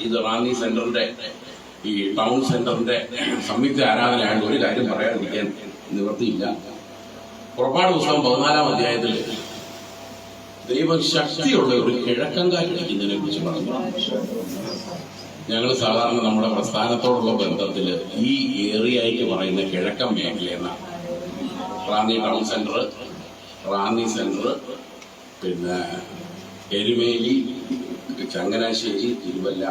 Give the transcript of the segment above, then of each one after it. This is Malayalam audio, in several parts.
ഇത് റാന്നി സെന്ററിന്റെ ഈ ടൗൺ സെന്ററിന്റെ സംയുക്ത ആരാധനയാണ് ഒരു കാര്യം പറയാതിരിക്കാൻ നിവൃത്തിയില്ല. പുറപ്പാട് പുസ്തകം പതിനാലാം അധ്യായത്തിൽ ദൈവം ശക്തിയുള്ള ഒരു കിഴക്കൻ കാറ്റടിക്കുന്നതിനെ കുറിച്ച് പറഞ്ഞു. ഞങ്ങൾ സാധാരണ നമ്മുടെ പ്രസ്ഥാനത്തോടുള്ള ബന്ധത്തിൽ ഈ ഏറിയയ്ക്ക് പറയുന്ന കിഴക്കൻ മേഖല എന്നാണ് Ranni town centre Ranni centre പിന്നെ എരുമേലി ചങ്ങനാശ്ശേരി തിരുവല്ല.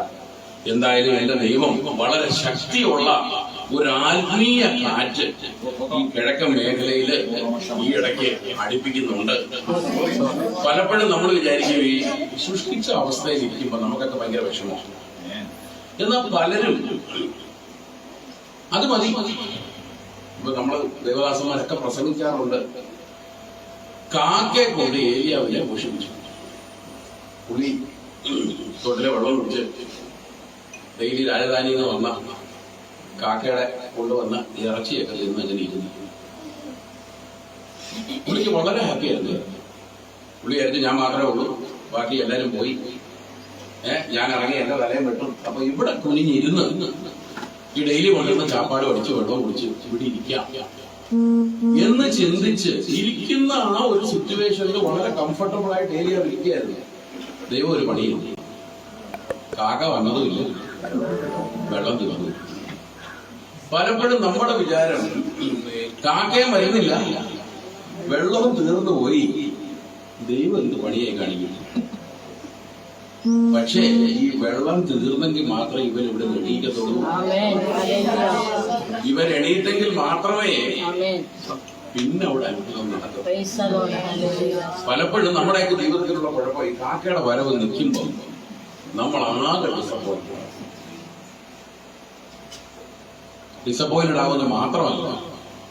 എന്തായാലും എന്റെ ദൈവം വളരെ ശക്തിയുള്ള ഒരു ആത്മീയ കാറ്റ് ഈ കിഴക്കൻ മേഖലയിൽ ഈ ഇടയ്ക്ക് അടുപ്പിക്കുന്നുണ്ട്. പലപ്പോഴും നമ്മൾ വിചാരിക്കും ഈ സൃഷ്ടിച്ച അവസ്ഥയിൽ ഇരിക്കുമ്പോൾ നമുക്കൊക്കെ ഭയങ്കര വിഷമം. എന്നാൽ പലരും അത് മതി. ഇപ്പൊ നമ്മൾ ദേവദാസന്മാരൊക്കെ പ്രസംഗിക്കാറുണ്ട്. കാക്കെ കൊണ്ട് ഏരിയാവിനെ പോഷിപ്പിച്ചു. പുള്ളി തൊട്ടിലെ വെള്ളം കുടിച്ച് ഡെയിലി രാജധാനിയിൽ നിന്ന് വന്ന കാക്കയുടെ കൊണ്ടുവന്ന ഇറച്ചിയൊക്കെ തിന്ന് അങ്ങനെ ഇരുന്നു പുള്ളിക്ക് വളരെ ഹാപ്പിയായിരുന്നു പുള്ളി ആയിരുന്നു ഞാൻ മാത്രമേ ഉള്ളൂ. ബാക്കി എല്ലാരും പോയി. ഏഹ് ഞാൻ ഇറങ്ങി എന്റെ തലയും വെട്ടും. അപ്പൊ ഇവിടെ കുനിഞ്ഞിരുന്ന് ഈ ഡെയിലി കൊണ്ടുവന്ന ചാപ്പാട് അടിച്ച് വെള്ളം കുടിച്ച് ഇവിടെ ഇരിക്കാം. എന്ന് ചിന്തിച്ച് ഇരിക്കുന്ന ആ ഒരു സിറ്റുവേഷനിൽ വളരെ കംഫർട്ടബിൾ ആയിട്ട് ഏരിയ ഇരിക്കുകയായിരുന്നു. ദൈവം ഒരു പണി കാക്ക വന്നതുമില്ല വെള്ളം തീർന്നു പലപ്പോഴും നമ്മുടെ വിചാരം കാക്കയും വരുന്നില്ല. വെള്ളവും തീർന്നു പോയി. ദൈവം എന്ത് പണിയായി കാണിക്കും പക്ഷേ ഈ വെള്ളം തീർന്നെങ്കിൽ മാത്രം ഇവർ ഇവിടെ എണീക്കത്തുള്ളൂ. ഇവർ എണീറ്റെങ്കിൽ മാത്രമേ പിന്നെ അവിടെ അത്ഭുതം നടക്കും പലപ്പോഴും നമ്മുടെയൊക്കെ ജീവിതത്തിലുള്ള കുഴപ്പം ഈ കാക്കയുടെ വരവ് നിൽക്കുമ്പോൾ നമ്മൾ ആകെ ഡിസപ്പോയിന്റ് ഡിസപ്പോയിന്റഡ് ആവുന്നത് മാത്രമല്ല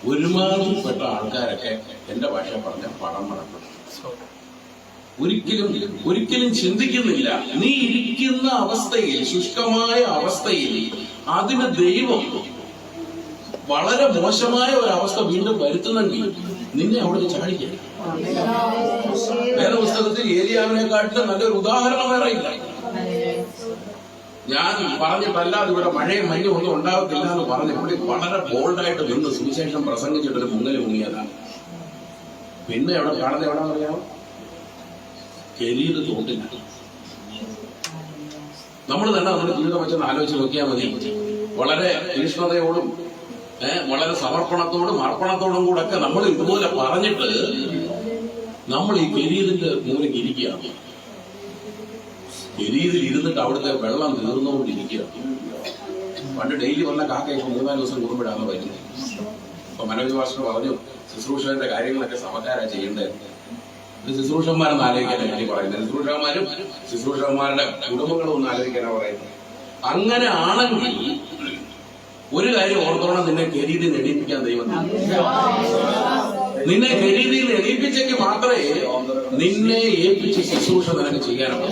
ഒരുമാതിരിപ്പെട്ട ആൾക്കാരൊക്കെ എന്റെ ഭാഷ പറഞ്ഞ പടം മടപ്പെടും ഒരിക്കലും ഒരിക്കലും ചിന്തിക്കുന്നില്ല. നീ ഇരിക്കുന്ന അവസ്ഥയിൽ ശുഷ്കമായ അവസ്ഥയിൽ അതിന് ദൈവം വളരെ മോശമായ ഒരു അവസ്ഥ വീണ്ടും വരുത്തുന്നെങ്കിൽ നിന്നെ അവിടെ ചാടിക്കണം വേറെ പുസ്തകത്തിൽ ഏരിയാവിനെക്കാട്ടിലും നല്ലൊരു ഉദാഹരണം വേറെ ഇല്ല. ഞാൻ പറഞ്ഞിട്ടല്ലാതെ ഇവിടെ മഴയും മഞ്ഞും ഒന്നും ഉണ്ടാകത്തില്ല എന്ന് പറഞ്ഞ് ഇവിടെ വളരെ ബോൾഡായിട്ട് നിന്ന് സുവിശേഷം പ്രസംഗിച്ചിട്ടൊരു മുങ്ങൽ മുങ്ങിയതാണ് പിന്നെ എവിടെ കാണുന്നത് എവിടെ അറിയാമോ കെരീത് തോന്നില്ല നമ്മൾ തന്നെ നമ്മുടെ ജീവിതം വെച്ചൊന്ന് ആലോചിച്ച് നോക്കിയാൽ മതി. വളരെ തീഷ്ണതയോടും വളരെ സമർപ്പണത്തോടും അർപ്പണത്തോടും കൂടെ ഒക്കെ നമ്മൾ ഇതുപോലെ പറഞ്ഞിട്ട് നമ്മൾ ഈ പെരീതിന്റെ മൂലയ്ക്ക് ഇരിക്കുകയാണ്. പെരീതിൽ ഇരുന്നിട്ട് അവിടുത്തെ വെള്ളം തീർന്നുകൊണ്ടിരിക്കുക പണ്ട് ഡെയിലി വന്ന കാക്ക ഇപ്പൊ മൂന്നാൽ ദിവസം കൂടുമ്പോഴാണ് വരുന്നത്. ഇപ്പൊ മനോജ് ഭാഷ പറഞ്ഞു ശുശ്രൂഷന്റെ കാര്യങ്ങളൊക്കെ സമക്കാരാ ചെയ്യേണ്ടത്. ശുശ്രൂഷന്മാരെന്ന് ആലോചിക്കാനാണ് ഞാൻ പറയുന്നത്. ശുശ്രൂഷന്മാരും ശുശ്രൂഷന്മാരുടെ കുടുംബങ്ങളും ഒന്ന് ആലോചിക്കാനാ പറയുന്നത്. അങ്ങനെ ആണെങ്കിൽ ഒരു കാര്യം ഓർത്തോണം നിന്നെ കരീതിയിൽ എണീപ്പിക്കാൻ ദൈവം നിന്നെ കരീതിയിൽ എണീപ്പിച്ചെങ്കിൽ മാത്രമേ നിന്നെ ഏൽപ്പിച്ച് ശുശ്രൂഷ നിനക്ക് ചെയ്യാനുള്ളൂ